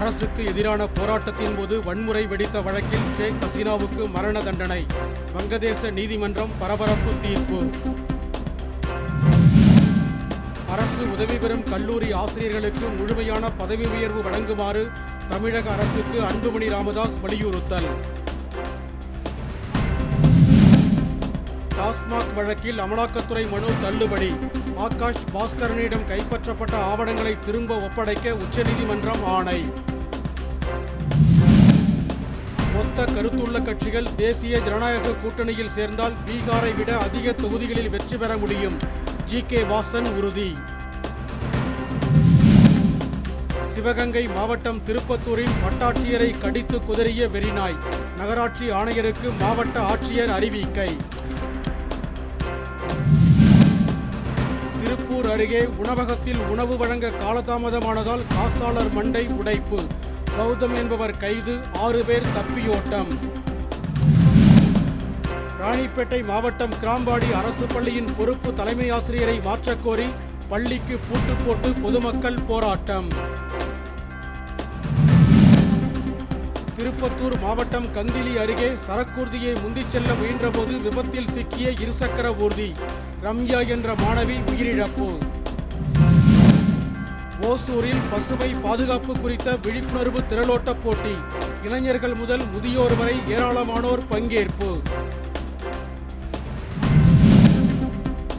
அரசுக்கு எதிரான போராட்டத்தின் போது வன்முறை வெடித்த வழக்கில் ஷேக் ஹசீனாவுக்கு மரண தண்டனை. வங்கதேச நீதிமன்றம் பரபரப்பு தீர்ப்பு. அரசு உதவி பெறும் கல்லூரி ஆசிரியர்களுக்கு முழுமையான பதவி உயர்வு வழங்குமாறு தமிழக அரசுக்கு அன்புமணி ராமதாஸ் வலியுறுத்தல். டாஸ்மாக் வழக்கில் அமலாக்கத்துறை மனு தள்ளுபடி. ஆகாஷ் பாஸ்கரனிடம் கைப்பற்றப்பட்ட ஆவணங்களை திரும்ப ஒப்படைக்க உச்சநீதிமன்றம் ஆணை. மொத்த கருத்துள்ள கட்சிகள் தேசிய ஜனநாயக கூட்டணியில் சேர்ந்தால் பீகாரை விட அதிக தொகுதிகளில் வெற்றி பெற முடியும். ஜி கே வாசன் உறுதி. சிவகங்கை மாவட்டம் திருப்பத்தூரில் வட்டாட்சியரை கடித்து குதறிய வெறிநாய். நகராட்சி ஆணையருக்கு மாவட்ட ஆட்சியர் அறிவிக்கை. திருப்பூர் அருகே உணவகத்தில் உணவு வழங்க காலதாமதமானதால் காசாளர் மண்டை உடைப்பு. கௌதம் என்பவர் கைது ஆறு பேர் தப்பியோட்டம் ராணிப்பேட்டை மாவட்டம் கிராம்பாடி அரசு பள்ளியின் பொறுப்பு தலைமை ஆசிரியரை மாற்றக்கோரி பள்ளிக்கு பூட்டு போட்டு பொதுமக்கள் போராட்டம். திருப்பத்தூர் மாவட்டம் கந்திலி அருகே சரக்கூர்தியை முந்திச் செல்ல முயன்றபோது விபத்தில் சிக்கிய இருசக்கர ஊர்தி. ரம்யா என்ற மாணவி உயிரிழப்பு. ஓசூரில் பசுமை பாதுகாப்பு குறித்த விழிப்புணர்வு திரளோட்ட போட்டி. இளைஞர்கள் முதல் முதியோர் வரை ஏராளமானோர் பங்கேற்பு.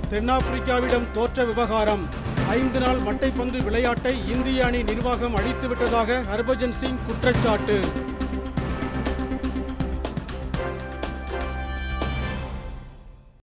தென்னாப்பிரிக்காவிடம் தோற்ற விவகாரம். ஐந்து நாள் மட்டைப்பந்து விளையாட்டை இந்திய அணி நிர்வாகம் அழித்துவிட்டதாக ஹர்பஜன் சிங் குற்றச்சாட்டு.